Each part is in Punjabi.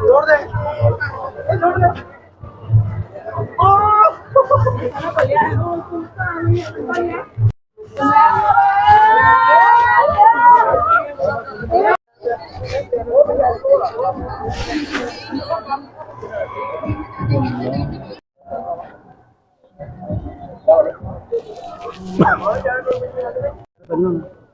छोड़ दे छोड़ दे ओ भैया ओ भैया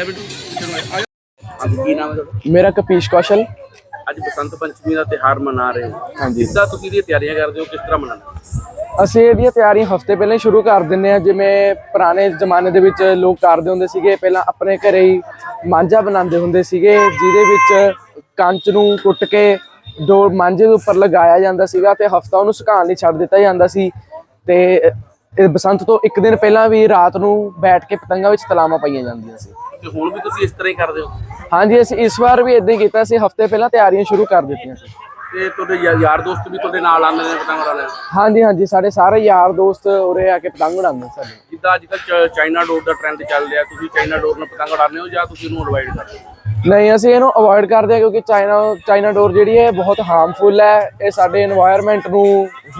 ਆਜਾ ਬਿੱਟੂ? ਚਲੋ ਆਜਾ ਅੱਜ ਕੀ ਨਾਮ ਹੈ ਤੁਹਾਡਾ? ਮੇਰਾ ਕਪੀਸ਼ ਕੌਸ਼ਲ। ਅੱਜ ਬਸੰਤ ਪੰਚਮੀ ਦਾ ਤਿਹਾਰ ਮਨਾ ਰਹੇ ਹੋ। ਹਾਂਜੀ। ਕਿੱਦਾਂ ਤੁਸੀਂ ਇਹਦੀਆਂ ਤਿਆਰੀਆਂ ਕਰਦੇ ਹੋ ਕਿਸ ਤਰ੍ਹਾਂ ਮਨਾਉਂਦੇ ਅਸੀਂ ਇਹਦੀਆਂ ਤਿਆਰੀਆਂ ਹਫ਼ਤੇ ਪਹਿਲਾਂ ਹੀ ਸ਼ੁਰੂ ਕਰ ਦਿੰਨੇ ਆ ਜਿਵੇਂ ਪੁਰਾਣੇ ਜ਼ਮਾਨੇ ਦੇ ਵਿੱਚ ਲੋਕ ਕਰਦੇ ਹੁੰਦੇ ਸੀਗੇ ਪਹਿਲਾਂ ਆਪਣੇ ਘਰੇ ਹੀ ਮਾਂਝਾ ਬਣਾਉਂਦੇ ਹੁੰਦੇ ਸੀਗੇ ਜਿਹਦੇ ਵਿੱਚ ਕੰਚ ਨੂੰ ਕੁੱਟ ਕੇ ਦੋ ਮਾਂਝੇ ਦੇ ਉੱਪਰ ਲਗਾਇਆ ਜਾਂਦਾ ਸੀਗਾ ਤੇ ਹਫਤਾ ਉਹਨੂੰ ਸੁਕਾਉਣ ਲਈ ਛੱਡ ਦਿੱਤਾ ਜਾਂਦਾ ਸੀ ਤੇ ਇਹ ਬਸੰਤ ਤੋਂ ਇੱਕ ਦਿਨ ਪਹਿਲਾਂ ਵੀ ਰਾਤ ਨੂੰ ਬੈਠ ਕੇ ਪਤੰਗਾਂ ਵਿੱਚ ਤਲਾਵਾਂ ਪਾਈਆਂ ਜਾਂਦੀਆਂ ਸੀ। ਤੇ ਹੁਣ ਵੀ ਤੁਸੀਂ ਇਸ ਤਰ੍ਹਾਂ ਹੀ ਕਰਦੇ ਹੋ? ਹਾਂਜੀ ਅਸੀਂ ਇਸ ਵਾਰ ਵੀ ਇਦਾਂ ਹੀ ਕੀਤਾ ਸੀ ਹਫ਼ਤੇ ਪਹਿਲਾਂ ਤਿਆਰੀਆਂ ਸ਼ੁਰੂ ਕਰ ਦਿੱਤੀਆਂ ਸੀ। ਤੇ ਤੁਹਾਡੇ ਯਾਰ ਦੋਸਤ ਵੀ ਤੁਹਾਡੇ ਨਾਲ ਆਉਂਦੇ ਨੇ ਪਤੰਗ ਉਡਾਉਣ ਹਾਂਜੀ ਹਾਂਜੀ ਸਾਡੇ ਸਾਰੇ ਯਾਰ ਦੋਸਤ ਉਰੇ ਆ ਕੇ ਪਤੰਗ ਉਡਾਉਂਦੇ ਸਾਡੇ। ਜਿੱਦਾਂ ਅੱਜ ਕੱਲ ਚਾਈਨਾ ਡੋਰ ਦਾ ਟ੍ਰੈਂਡ ਚੱਲ ਰਿਹਾ ਤੁਸੀਂ ਚਾਈਨਾ ਡੋਰ ਨੂੰ ਪਤੰਗ ਉਡਾਉਂਦੇ ਹੋ ਜਾਂ ਤੁਸੀਂ ਉਹਨੂੰ ਅਵੋਇਡ ਕਰਦੇ ਹੋ? ਨਹੀਂ ਅਸੀਂ ਇਹਨੂੰ ਅਵੋਇਡ ਕਰਦੇ ਆ ਕਿਉਂਕਿ ਚਾਈਨਾ ਚਾਈਨਾ ਡੋਰ ਜਿਹੜੀ ਹੈ ਬਹੁਤ ਹਾਰਮਫੁਲ ਹੈ। ਇਹ ਸਾਡੇ এনवायरमेंट ਨੂੰ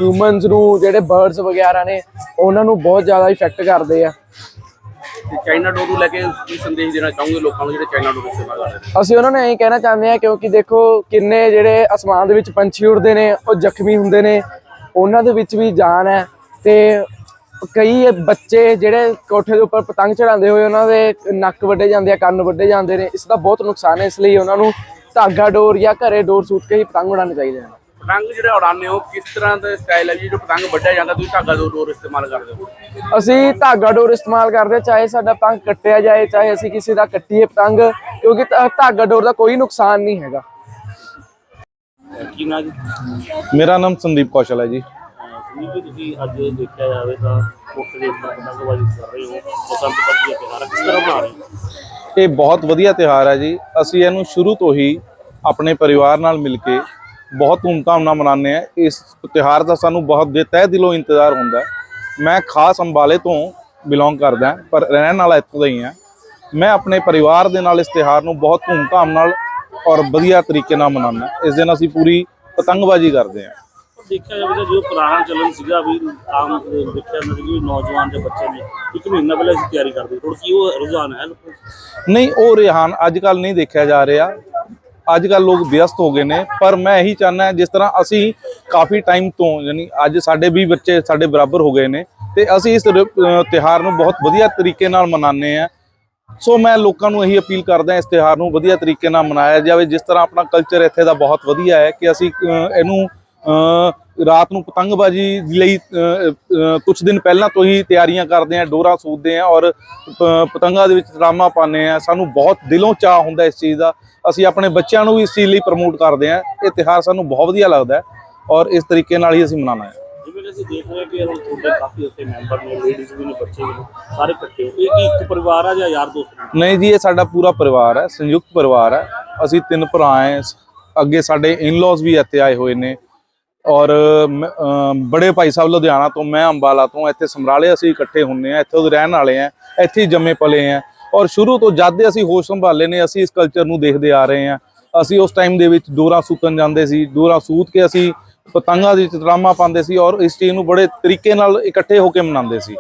ਹਿਊਮਨਸ ਨੂੰ ਜਿਹੜੇ ਬਰਡਸ ਵਗੈਰਾ ਨੇ ਉਹਨਾਂ ਨੂੰ ਬਹੁਤ ਜ਼ਿਆਦਾ ਇਫੈਕਟ ਕਰਦੇ ਆ। ਤੇ ਚਾਈਨਾ ਡੋਰ ਨੂੰ ਲੈ ਕੇ ਕੀ ਸੰਦੇਸ਼ ਦੇਣਾ ਚਾਹੋਗੇ ਲੋਕਾਂ ਨੂੰ ਜਿਹੜੇ ਚਾਈਨਾ ਡੋਰ ਇਸਤੇਮਾਲ ਕਰਦੇ ਨੇ? ਅਸੀਂ ਉਹਨਾਂ ਨੂੰ ਇਹੀ ਕਹਿਣਾ ਚਾਹੁੰਦੇ ਹਾਂ ਕਿਉਂਕਿ ਦੇਖੋ ਕਿੰਨੇ ਜਿਹੜੇ ਅਸਮਾਨ ਦੇ ਵਿੱਚ ਪੰਛੀ ਉੜਦੇ ਨੇ, ਉਹ ਜ਼ਖਮੀ ਹੁੰਦੇ ਨੇ, ਉਹਨਾਂ ਦੇ ਵਿੱਚ ਵੀ ਜਾਨ ਹੈ ਤੇ ਕਈ ਬੱਚੇ ਜਿਹੜੇ ਕੋਠੇ ਦੇ ਉੱਪਰ ਪਤੰਗ ਚੜਾਉਂਦੇ ਹੋਏ ਉਹਨਾਂ ਦੇ ਨੱਕ ਵੱਡੇ ਜਾਂਦੇ ਆ, ਕੰਨ ਵੱਡੇ ਜਾਂਦੇ ਨੇ, ਇਸ ਦਾ ਬਹੁਤ ਨੁਕਸਾਨ ਹੈ, ਇਸ ਲਈ ਉਹਨਾਂ ਨੂੰ ਧਾਗਾ ਡੋਰ ਜਾਂ ਘਰੇ ਡੋਰ ਸੂਤ ਕੇ ਹੀ ਪਤੰਗ ਉਡਾਉਣੇ ਚਾਹੀਦੇ ਨੇ ਪਤੰਗ ਜਿਹੜੇ ਉਡਾਉਂਦੇ ਹੋ ਕਿਸ ਤਰ੍ਹਾਂ ਦਾ ਸਟਾਈਲ ਹੈ ਜੀ? ਜੋ ਪਤੰਗ ਵੱਢਿਆ ਜਾਂਦਾ ਤੁਸੀਂ ਧਾਗਾ ਡੋਰ ਇਸਤੇਮਾਲ ਕਰਦੇ ਹੋ? ਅਸੀਂ ਧਾਗਾ ਡੋਰ ਇਸਤੇਮਾਲ ਕਰਦੇ ਹਾਂ, ਚਾਹੇ ਸਾਡਾ ਪਤੰਗ ਕੱਟਿਆ ਜਾਏ ਚਾਹੇ ਅਸੀਂ ਕਿਸੇ ਦਾ ਕੱਟੀਏ ਪਤੰਗ ਕਿਉਂਕਿ ਧਾ- ਧਾਗਾ ਡੋਰ ਦਾ ਕੋਈ ਨੁਕਸਾਨ ਨਹੀਂ ਹੈਗਾ। ਕੀ ਨਾ ਜੀ? ਮੇਰਾ ਨਾਮ ਸੰਦੀਪ ਕੌਸ਼ਲ ਹੈ ਜੀ। ਸੁਨੀਲ ਜੀ ਤੁਸੀਂ ਅੱਜ ਦੇਖਿਆ ਜਾਵੇ ਤਾਂ ਕੋਠੇ ਦੇ ਉੱਪਰ ਪਤੰਗਬਾਜ਼ੀ ਕਰ ਰਹੇ ਹੋ। ਬਸੰਤ ਪੰਚਮੀ ਦਾ ਤਿਉਹਾਰ ਕਿਸ ਤਰ੍ਹਾਂ ਮਨਾ ਰਹੇ ਹੋ? ਇਹ ਬਹੁਤ ਵਧੀਆ ਤਿਉਹਾਰ ਹੈ ਜੀ। ਅਸੀਂ ਇਹਨੂੰ ਸ਼ੁਰੂ ਤੋਂ ਹੀ ਆਪਣੇ ਪਰਿਵਾਰ ਨਾਲ ਮਿਲ ਕੇ ਬਹੁਤ ਧੂਮਧਾਮ ਨਾਲ ਮਨਾਉਂਦੇ ਆ ਇਸ ਤਿਉਹਾਰ ਦਾ ਸਾਨੂੰ ਬਹੁਤ ਦੇ ਤਹਿ ਦਿਲੋਂ ਇੰਤਜ਼ਾਰ ਹੁੰਦਾ। ਮੈਂ ਖਾਸ ਅੰਬਾਲੇ ਤੋਂ ਬਿਲੋਂਗ ਕਰਦਾ ਪਰ ਰਹਿਣ ਵਾਲਾ ਇੱਥੋਂ ਦਾ ਹੀ ਹਾਂ। ਮੈਂ ਆਪਣੇ ਪਰਿਵਾਰ ਦੇ ਨਾਲ ਇਸ ਤਿਉਹਾਰ ਨੂੰ ਬਹੁਤ ਧੂਮਧਾਮ ਨਾਲ ਔਰ ਵਧੀਆ ਤਰੀਕੇ ਨਾਲ ਮਨਾਉਂਦਾ ਇਸ ਦਿਨ ਅਸੀਂ ਪੂਰੀ ਪਤੰਗਬਾਜ਼ੀ ਕਰਦੇ ਹਾਂ। ਦੇਖਿਆ ਜਾਵੇ ਤਾਂ ਜੋ ਪੁਰਾਣਾ ਚੱਲਣ ਸੀਗਾ ਵੀ ਆਮ ਦੇਖਿਆ ਜਾਂਦਾ ਕਿ ਨੌਜਵਾਨ ਦੇ ਬੱਚੇ ਨੇ ਇੱਕ ਮਹੀਨਾ ਪਹਿਲਾਂ ਅਸੀਂ ਤਿਆਰੀ ਕਰਦੇ ਥੋੜੀ ਕੀ ਉਹ ਰੁਝਾਨ ਹੈ? ਨਹੀਂ ਉਹ ਰਿਹਾਨ ਅੱਜ ਕੱਲ ਨਹੀਂ ਦੇਖਿਆ ਜਾ ਰਿਹਾ। ਅੱਜ ਕੱਲ ਲੋਕ ਵਿਅਸਤ ਹੋ ਗਏ ਨੇ, ਪਰ ਮੈਂ ਇਹੀ ਚਾਹੁੰਦਾ ਜਿਸ ਤਰ੍ਹਾਂ ਅਸੀਂ ਕਾਫੀ ਟਾਈਮ ਤੋਂ ਯਾਨੀ ਅੱਜ ਸਾਡੇ ਵੀ ਬੱਚੇ ਸਾਡੇ ਬਰਾਬਰ ਹੋ ਗਏ ਨੇ, ਤੇ ਅਸੀਂ ਇਸ ਰ- ਤਿਉਹਾਰ ਨੂੰ ਬਹੁਤ ਵਧੀਆ ਤਰੀਕੇ ਨਾਲ ਮਨਾਉਂਦੇ ਆ ਸੋ ਮੈਂ ਲੋਕਾਂ ਨੂੰ ਇਹੀ ਅਪੀਲ ਕਰਦਾ ਇਸ ਤਿਉਹਾਰ ਨੂੰ ਵਧੀਆ ਤਰੀਕੇ ਨਾਲ ਮਨਾਇਆ ਜਾਵੇ, ਜਿਸ ਤਰ੍ਹਾਂ ਆਪਣਾ ਕਲਚਰ ਇੱਥੇ ਦਾ ਬਹੁਤ ਵਧੀਆ ਹੈ ਕਿ ਅਸੀਂ ਇਹਨੂੰ ਰਾਤ ਨੂੰ ਪਤੰਗਬਾਜ਼ੀ ਲਈ ਕੁਝ ਦਿਨ ਪਹਿਲਾਂ ਤੋਂ ਹੀ ਤਿਆਰੀਆਂ ਕਰਦੇ ਆ ਡੋਰਾ ਸੂਦਦੇ ਆ ਔਰ ਪਤੰਗਾਂ ਦੇ ਵਿੱਚ ਤਰਾਮਾ ਪਾਉਂਦੇ ਆ ਸਾਨੂੰ ਬਹੁਤ ਦਿਲੋਂ ਚਾਹ ਹੁੰਦਾ ਇਸ ਚੀਜ਼ ਦਾ। ਅਸੀਂ ਆਪਣੇ ਬੱਚਿਆਂ ਨੂੰ ਵੀ ਇਸ ਚੀਜ਼ ਲਈ ਪ੍ਰਮੋਟ ਕਰਦੇ ਆ ਇਹ ਤਿਉਹਾਰ ਸਾਨੂੰ ਬਹੁਤ ਵਧੀਆ ਲੱਗਦਾ ਔਰ ਇਸ ਤਰੀਕੇ ਨਾਲ ਹੀ ਅਸੀਂ ਮਨਾਉਣਾ ਹੈ। ਜਿਵੇਂ ਕਿ ਅਸੀਂ ਦੇਖ ਰਹੇ ਹਾਂ ਕਿ ਹੁਣ ਤੁਹਾਡੇ ਕਾਫੀ ਉੱਥੇ ਮੈਂਬਰ ਨੇ ਲੇਡੀਜ਼ ਵੀ ਨੇ ਬੱਚੇ ਵੀ ਨੇ ਸਾਰੇ ਇਕੱਠੇ ਹੋ। ਇਹ ਕੀ ਇੱਕ ਪਰਿਵਾਰ ਆ ਜਾਂ ਯਾਰ ਦੋਸਤ ਨੇ? ਨਹੀਂ ਜੀ ਇਹ ਸਾਡਾ ਪੂਰਾ ਪਰਿਵਾਰ ਹੈ ਸੰਯੁਕਤ ਪਰਿਵਾਰ ਹੈ। ਅਸੀਂ ਤਿੰਨ ਭਰਾ ਹੈ ਅੱਗੇ ਸਾਡੇ ਇਨ-ਲॉज ਵੀ ਇੱਥੇ ਆਏ ਹੋਏ ਨੇ। ਔਰ ਬੜੇ ਭਾਈ ਸਾਹਿਬ ਲੁਧਿਆਣਾ ਤੋਂ ਮੈਂ ਅੰਬਾਲਾ ਤੋਂ ਇੱਥੇ ਸਮਰਾਲੇ ਅਸੀਂ ਇਕੱਠੇ ਹੁੰਨੇ ਆ ਇੱਥੋਂ ਦੇ ਰਹਿਣ ਵਾਲੇ ਆ ਇੱਥੇ ਜੰਮੇ ਪਲੇ ਆ। ਔਰ ਸ਼ੁਰੂ ਤੋਂ ਜਦ ਦੇ ਅਸੀਂ ਹੋਸ਼ ਸੰਭਾਲੇ ਨੇ ਅਸੀਂ ਇਸ ਕਲਚਰ ਨੂੰ ਦੇਖਦੇ ਆ ਰਹੇ ਆ। ਅਸੀਂ ਉਸ ਟਾਈਮ ਦੇ ਵਿੱਚ ਡੋਰਾ ਸੂਤਨ ਜਾਂਦੇ ਸੀ ਡੋਰਾ ਸੂਤ ਕੇ ਅਸੀਂ ਪਤੰਗਾਂ ਦੀ ਚਤਰਾਮਾ ਪਾਉਂਦੇ ਸੀ ਔਰ ਇਸ ਚੀਜ਼ ਨੂੰ ਬੜੇ ਤਰੀਕੇ ਨਾਲ ਇਕੱਠੇ ਹੋ ਕੇ ਮਨਾਉਂਦੇ ਸੀ।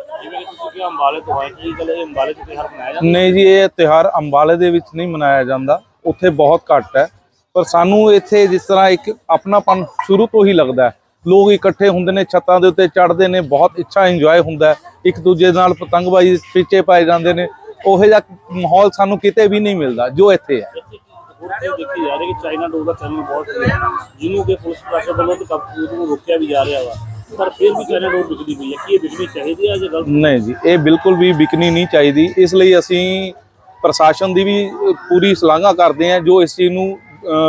ਨਹੀਂ ਜੀ ਇਹ ਤਿਉਹਾਰ ਅੰਬਾਲੇ ਦੇ ਵਿੱਚ ਨਹੀਂ ਮਨਾਇਆ ਜਾਂਦਾ। ਉੱਥੇ ਬਹੁਤ ਘੱਟ ਹੈ। ਪਰ ਸਾਨੂੰ ਇੱਥੇ ਜਿਸ ਤਰ੍ਹਾਂ ਇੱਕ ਆਪਣਾਪਨ ਸ਼ੁਰੂ ਤੋਂ ਹੀ ਲੱਗਦਾ ਹੈ। ਲੋਕ ਇਕੱਠੇ ਹੁੰਦੇ ਨੇ ਛੱਤਾਂ ਦੇ ਉੱਤੇ ਚੜ੍ਹਦੇ ਨੇ ਬਹੁਤ ਅੱਛਾ ਇੰਜੋਏ ਹੁੰਦਾ ਹੈ। ਇੱਕ ਦੂਜੇ ਨਾਲ ਪਤੰਗਬਾਜ਼ੀ ਪਿੱਛੇ ਪਾਏ ਜਾਂਦੇ ਨੇ। ਉਹੋ ਜਿਹਾ ਮਾਹੌਲ ਸਾਨੂੰ ਕਿਤੇ ਵੀ ਨਹੀਂ ਮਿਲਦਾ ਜੋ ਇੱਥੇ ਹੈ। ਇੱਥੇ ਹੋਰ ਚੀਜ਼ ਦੇਖੀ ਜਾ ਰਹੀ ਕਿ ਚਾਈਨਾ ਡੋਰ ਦਾ ਚੱਲਣ ਬਹੁਤ ਸੀ ਜਿਹਨੂੰ ਕਿ ਪੁਲਿਸ ਪ੍ਰਸ਼ਾਸਨ ਵੱਲੋਂ ਤੇ ਕਾਬੂ ਨੂੰ ਰੋਕਿਆ ਵੀ ਜਾ ਰਿਹਾ ਵਾ। ਪਰ ਫਿਰ ਵੀ ਚਾਈਨਾ ਡੋਰ ਵਿਕਦੀ ਪਈ ਹੈ। ਕੀ ਇਹ ਵਿਕਣੀ ਚਾਹੀਦੀ ਹੈ ਜਾਂ ਗਲਤ? ਨਹੀਂ ਜੀ ਇਹ ਬਿਲਕੁਲ ਵੀ ਵਿਕਣੀ ਨਹੀਂ ਚਾਹੀਦੀ। ਇਸ ਲਈ ਅਸੀਂ ਪ੍ਰਸ਼ਾਸਨ ਦੀ ਵੀ ਪੂਰੀ ਸ਼ਲਾਘਾ ਕਰਦੇ ਹਾਂ ਜੋ ਇਸ ਚੀਜ਼ ਨੂੰ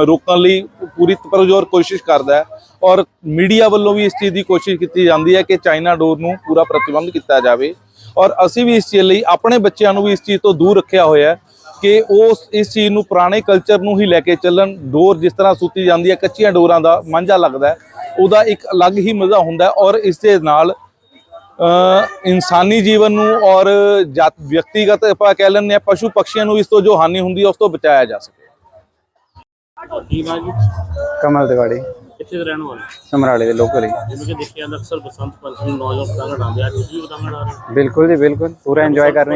ਰੋਕਣ ਲਈ ਪੂਰੀ ਪਰਜੋਰ ਕੋਸ਼ਿਸ਼ ਕਰਦਾ ਹੈ ਔਰ ਮੀਡੀਆ ਵੱਲੋਂ ਵੀ ਇਸ ਚੀਜ਼ ਦੀ ਕੋਸ਼ਿਸ਼ ਕੀਤੀ ਜਾਂਦੀ ਹੈ ਕਿ ਚਾਈਨਾ ਡੋਰ ਨੂੰ ਪੂਰਾ ਪ੍ਰਤੀਬੰਧ ਕੀਤਾ ਜਾਵੇ। ਔਰ ਅਸੀਂ ਵੀ ਇਸ ਚੀਜ਼ ਲਈ ਆਪਣੇ ਬੱਚਿਆਂ ਨੂੰ ਵੀ ਇਸ ਚੀਜ਼ ਤੋਂ ਦੂਰ ਰੱਖਿਆ ਹੋਇਆ ਹੈ ਕਿ ਉਹ ਇਸ ਚੀਜ਼ ਨੂੰ ਪੁਰਾਣੇ ਕਲਚਰ ਨੂੰ ਹੀ ਲੈ ਕੇ ਚੱਲਣ। ਡੋਰ ਜਿਸ ਤਰ੍ਹਾਂ ਸੁੱਤੀ ਜਾਂਦੀ ਹੈ, ਕੱਚੀਆਂ ਡੋਰਾਂ ਦਾ ਮਾਂਝਾ ਲੱਗਦਾ ਉਹਦਾ ਇੱਕ ਅਲੱਗ ਹੀ ਮਜ਼ਾ ਹੁੰਦਾ ਔਰ ਇਸ ਦੇ ਨਾਲ ਇਨਸਾਨੀ ਜੀਵਨ ਨੂੰ ਔਰ ਜਾਤ ਵਿਅਕਤੀਗਤ ਆਪਾਂ ਕਹਿ ਲੈਂਦੇ ਹਾਂ ਪਸ਼ੂ ਪਕਸ਼ੀਆਂ ਨੂੰ ਇਸ ਤੋਂ ਜੋ ਹਾਨੀ ਹੁੰਦੀ ਹੈ, ਉਸ ਤੋਂ ਬਚਾਇਆ ਜਾ ਸਕੇ। ਕੀ ਨਾਮ ਕਮਲ ਤਿਵਾੜੀ। ਸਮਰਾਲੇ ਦੇ ਲੋਕਲ ਹੀ। ਜਿਵੇਂ ਕਿ ਦੇਖਿਆ ਜਾਂਦਾ ਪਤੰਗ ਆ। ਤੁਸੀਂ ਵੀ ਪਤੰਗ ਉਡਾ ਰਹੇ ਹੋ? ਬਿल्कुल जी बिल्कुल पूरा एंजॉय कर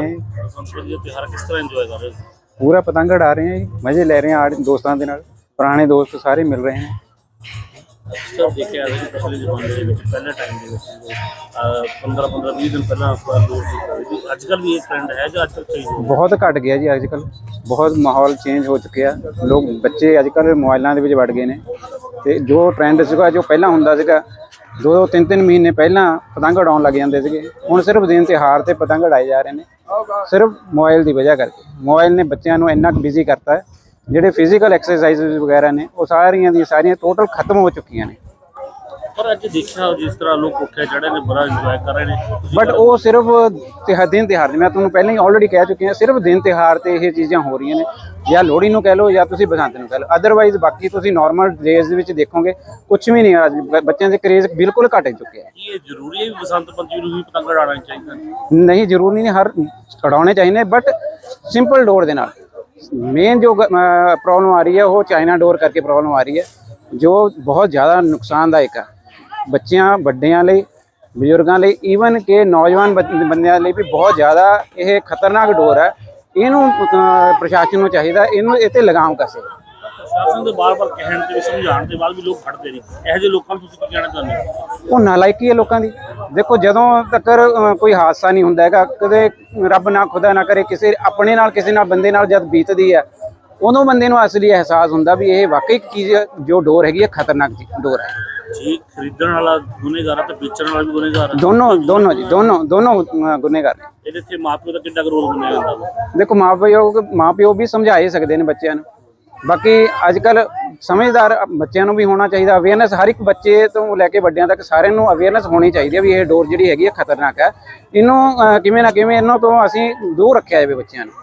ਇੰਜੋਏ ਕਰ ਰਹੇ ਹੋ? पूरा पतंग उड़ा रहे हैं जी मजे ले रहे हैं आड़ दोस्तों के नाल पुराने दोस्त सारे ਅਕਸਰ ਦੇਖਿਆ ਜਾਂਦਾ ਕਿ ਪਿਛਲੇ ਜ਼ਮਾਨੇ ਦੇ ਵਿੱਚ, ਪਹਿਲੇ ਟਾਈਮ ਦੇ ਵਿੱਚ। 15 15 20 ਦਿਨ ਪਹਿਲਾਂ ਆਪਾਂ ਲੋਕ ਸੀ ਅੱਜ ਕੱਲ ਵੀ ਇਹ ਟ੍ਰੈਂਡ ਹੈ ਜਾਂ ਅੱਜ ਕੱਲ ਚੇਂਜ ਹੋ ਬਹੁਤ ਘਟ ਗਿਆ ਜੀ ਅੱਜ ਕੱਲ ਬਹੁਤ ਮਾਹੌਲ ਚੇਂਜ ਹੋ ਚੁੱਕਿਆ। ਲੋਕ, ਬੱਚੇ ਅੱਜ ਕੱਲ ਮੋਬਾਈਲਾਂ ਦੇ ਵਿੱਚ ਵੜ ਗਏ ਨੇ। ਤੇ ਜੋ ਟ੍ਰੈਂਡ ਸੀਗਾ, ਜੋ ਪਹਿਲਾਂ ਹੁੰਦਾ ਸੀਗਾ, ਦੋ ਦੋ, ਤਿੰਨ ਤਿੰਨ ਮਹੀਨੇ ਪਹਿਲਾਂ ਪਤੰਗ ਉਡਾਉਣ ਲੱਗ ਜਾਂਦੇ ਸੀਗੇ। ਹੁਣ ਸਿਰਫ ਦਿਨ ਤਿਉਹਾਰ ਤੇ ਪਤੰਗ ਉਡਾਏ ਜਾ ਰਹੇ ਨੇ। ਸਿਰਫ ਮੋਬਾਈਲ ਦੀ ਵਜ੍ਹਾ ਕਰਕੇ। ਮੋਬਾਈਲ ਨੇ ਬੱਚਿਆਂ ਨੂੰ ਇੰਨਾ ਬਿਜ਼ੀ ਕਰਤਾ ਹੈ। ਜਿਹੜੇ ਫਿਜ਼ੀਕਲ ਐਕਸਰਸਾਈਜ਼ ਵਗੈਰਾ ਨੇ ਉਹ ਸਾਰੀਆਂ ਦੀਆਂ ਸਾਰੀਆਂ ਟੋਟਲ ਖਤਮ ਹੋ ਚੁੱਕੀਆਂ ਨੇ। ਪਰ ਅੱਜ ਦੇਖਿਆ ਜਿਸ ਤਰ੍ਹਾਂ ਲੋਕ ਕੋਠੇ ਚੜੇ ਨੇ ਬੜਾ ਇੰਜੋਏ ਕਰ ਰਹੇ ਨੇ ਬਟ ਉਹ ਸਿਰਫ ਤਿਉਹਾਰ ਦਿਨ ਤਿਉਹਾਰ ਦੀ ਮੈਂ ਤੁਹਾਨੂੰ ਪਹਿਲਾਂ ਹੀ ਆਲਰੇਡੀ ਕਹਿ ਚੁੱਕੀ ਹਾਂ ਸਿਰਫ ਦਿਨ ਤਿਉਹਾਰ ਤੇ ਇਹ ਚੀਜ਼ਾਂ ਹੋ ਰਹੀਆਂ ਨੇ। ਜਾਂ ਲੋਹੜੀ ਨੂੰ ਕਹਿ ਲਓ ਜਾਂ ਤੁਸੀਂ ਬਸੰਤ ਨੂੰ ਕਹਿ ਲਓ। ਅਦਰਵਾਈਜ਼ ਬਾਕੀ ਤੁਸੀਂ ਨਾਰਮਲ ਡੇਜ਼ ਦੇ ਵਿੱਚ ਦੇਖੋਗੇ ਕੁਝ ਵੀ ਨਹੀਂ ਅੱਜ ਬੱਚਿਆਂ ਦੇ ਕਰੇਜ਼ ਬਿਲਕੁਲ ਘਟ ਚੁੱਕਿਆ ਹੈ ਕੀ ਇਹ ਜ਼ਰੂਰੀ ਹੈ ਵੀ ਬਸੰਤ ਪੰਚਮੀ ਨੂੰ ਵੀ ਪਤੰਗ ਉਡਾਉਣਾ ਚਾਹੀਦਾ? ਨਹੀਂ ਜ਼ਰੂਰੀ ਨਹੀਂ ਹਰ ਉਡਾਉਣੇ ਚਾਹੀਦੇ ਬਟ ਸਿੰਪਲ ਡੋਰ ਦੇ ਨਾਲ। ਮੇਨ ਜੋ ਪ੍ਰੋਬਲਮ ਆ ਰਹੀ ਹੈ, ਉਹ ਚਾਈਨਾ ਡੋਰ ਕਰਕੇ ਪ੍ਰੋਬਲਮ ਆ ਰਹੀ ਹੈ, ਜੋ ਬਹੁਤ ਜ਼ਿਆਦਾ ਨੁਕਸਾਨਦਾਇਕ ਹੈ ਬੱਚਿਆਂ, ਵੱਡਿਆਂ ਲਈ, ਬਜ਼ੁਰਗਾਂ ਲਈ ਈਵਨ ਕਿ ਨੌਜਵਾਨ ਬੱਚ- ਬੰਦਿਆਂ ਲਈ ਵੀ ਬਹੁਤ ਜ਼ਿਆਦਾ ਇਹ ਖਤਰਨਾਕ ਡੋਰ ਹੈ ਇਹਨੂੰ ਪ੍ਰਸ਼ਾਸਨ ਨੂੰ ਚਾਹੀਦਾ, ਇਹਨੂੰ ਇਹ ਤੇ ਲਗਾਮ ਕਸੇ। ਪ੍ਰਸ਼ਾਸਨ ਦੇ ਬਾਰ-ਬਾਰ ਕਹਿਣ ਤੇ ਵੀ ਸਮਝਾਉਣ ਦੇ ਬਾਅਦ ਵੀ ਲੋਕ ਖੜਦੇ ਨਹੀਂ ਇਹੋ ਜਿਹੇ ਲੋਕਾਂ ਨੂੰ ਤੁਸੀਂ ਕੀ ਕਹਿਣਾ ਚਾਹੁੰਦੇ ਹੋ? ਉਹ ਨਾਲਾਇਕੀ ਹੈ ਲੋਕਾਂ ਦੀ। ਦੇਖੋ ਜਦੋਂ ਤੱਕ ਕੋਈ ਹਾਦਸਾ ਨਹੀਂ ਹੁੰਦਾ ਹੈਗਾ ਕਦੇ ਰੱਬ ਨਾ ਖੁਦਾ ਨਾ ਕਰੇ ਕਿਸੇ ਆਪਣੇ ਨਾਲ ਕਿਸੇ ਨਾਲ ਬੰਦੇ ਨਾਲ ਜਦ ਬੀਤਦੀ ਹੈ ਉਦੋਂ ਬੰਦੇ ਨੂੰ ਅਸਲੀ ਅਹਿਸਾਸ ਹੁੰਦਾ ਵੀ ਇਹ ਵਾਕਈ ਚੀਜ਼ ਜੋ ਡੋਰ ਹੈਗੀ ਹੈ ਖਤਰਨਾਕ ਜੀ ਡੋਰ ਹੈ। ਜੀ ਖਰੀਦਣ ਵਾਲਾ ਗੁਨੇਗਾਰ ਤੇ ਵੇਚਣ ਵਾਲਾ ਵੀ ਗੁਨੇਗਾਰ ਹੈ ਦੋਨੋਂ ਦੋਨੋਂ ਜੀ ਦੋਨੋਂ ਦੋਨੋਂ ਗੁਨੇਗਾਰ। ਨੇ ਇਹਦੇ ਤੇ ਮਾਪਿਓ ਦਾ ਕਿੰਨਾ ਰੋਲ ਵਾ? ਦੇਖੋ ਮਾਪਿਓ ਮਾਪਿਓ ਵੀ ਸਮਝਾ ਹੀ ਸਕਦੇ ਨੇ ਬੱਚਿਆਂ ਨੂੰ। ਬਾਕੀ ਅੱਜ ਕੱਲ ਸਮਝਦਾਰ ਬੱਚਿਆਂ ਨੂੰ ਵੀ ਹੋਣਾ ਚਾਹੀਦਾ ਅਵੇਅਰਨੈਸ ਹਰ ਇੱਕ ਬੱਚੇ ਤੋਂ ਲੈ ਕੇ ਵੱਡਿਆਂ ਤੱਕ ਸਾਰਿਆਂ ਨੂੰ ਅਵੇਅਰਨੈਸ ਹੋਣੀ ਚਾਹੀਦੀ ਹੈ ਵੀ ਇਹ ਡੋਰ ਜਿਹੜੀ ਹੈਗੀ ਹੈ ਖਤਰਨਾਕ ਹੈ। ਇਹਨੂੰ ਕਿਵੇਂ ਨਾ ਕਿਵੇਂ ਇਹਨਾਂ ਤੋਂ ਅਸੀਂ ਦੂਰ ਰੱਖਿਆ ਜਾਵੇ ਬੱਚਿਆਂ ਨੂੰ।